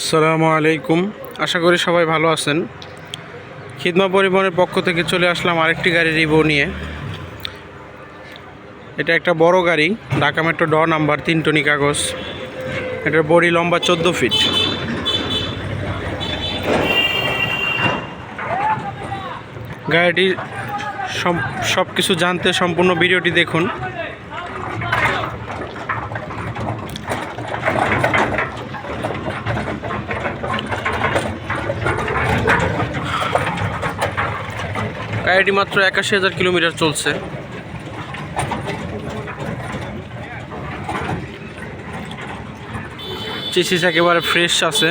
আসসালামু আলাইকুম। আশা করি সবাই ভালো আছেন। খিদমা পরিবহনের পক্ষ থেকে চলে আসলাম আরেকটি গাড়ি রিভিউ নিয়ে। এটা একটা বড় গাড়ি, ঢাকা মেট্রো ড নাম্বার তিন টনি কাগজ। এটার বডি লম্বা চোদ্দ ফিট। গাড়িটির সব কিছু জানতে সম্পূর্ণ ভিডিওটি দেখুন। গাড়িটি মাত্র একাশি হাজার কিলোমিটার চলছে। চেসিস একেবারে ফ্রেশ আছে।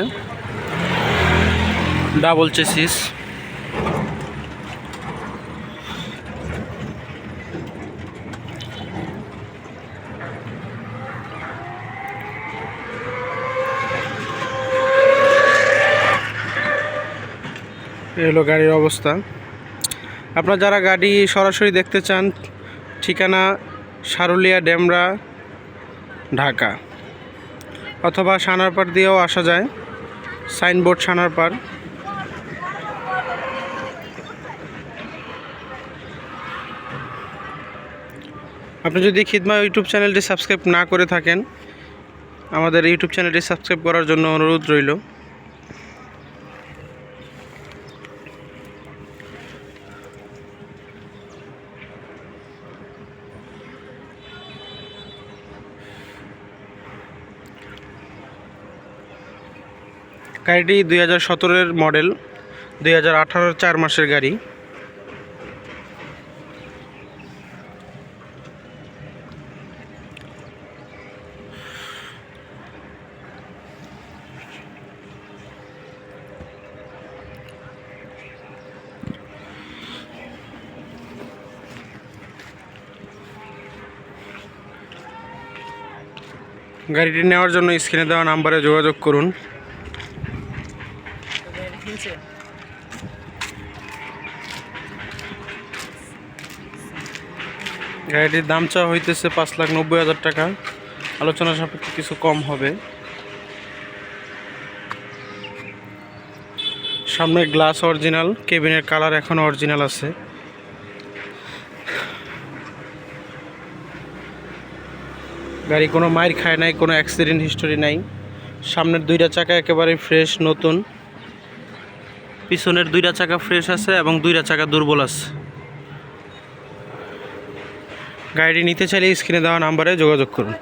Double chassis. এই হলো গাড়ির অবস্থা। আপনারা যারা গাড়ি সরাসরি দেখতে চান, ঠিকানা সারুলিয়া ডেমরা, ঢাকা। অথবা সানারপাড় দিয়েও আসা যায়, সাইনবোর্ড সানারপাড় আপনি যদি খিদমা ইউটিউব চ্যানেলটি সাবস্ক্রাইব না করে থাকেন, আমাদের ইউটিউব চ্যানেলটি সাবস্ক্রাইব করার জন্য অনুরোধ রইল। গাড়িটি দুই হাজার সতেরোর মডেল, দুই হাজার আঠারোর চার মাসের গাড়ি। গাড়িটি নেওয়ার জন্য স্ক্রিনে দেওয়া নাম্বারে যোগাযোগ করুন। গাড়িটির দাম চাওয়া হইতেছে পাঁচ লাখ নব্বই হাজার টাকা। আলোচনা সাপেক্ষে কিছু কম হবে। সামনে গ্লাস অরিজিনাল, কেবিনের কালার এখনও অরিজিনাল আছে। গাড়ি কোনো মাইর খায় নাই, কোনো অ্যাক্সিডেন্ট হিস্টোরি নাই। সামনের দুইটা চাকা একেবারে ফ্রেশ, নতুন। পিছনের দুইটা চাকা ফ্রেশ আছে এবং দুইটা চাকা দুর্বল আছে। গাড়িটি নিতে চাইলে স্ক্রিনে দেওয়া নাম্বারে যোগাযোগ করুন।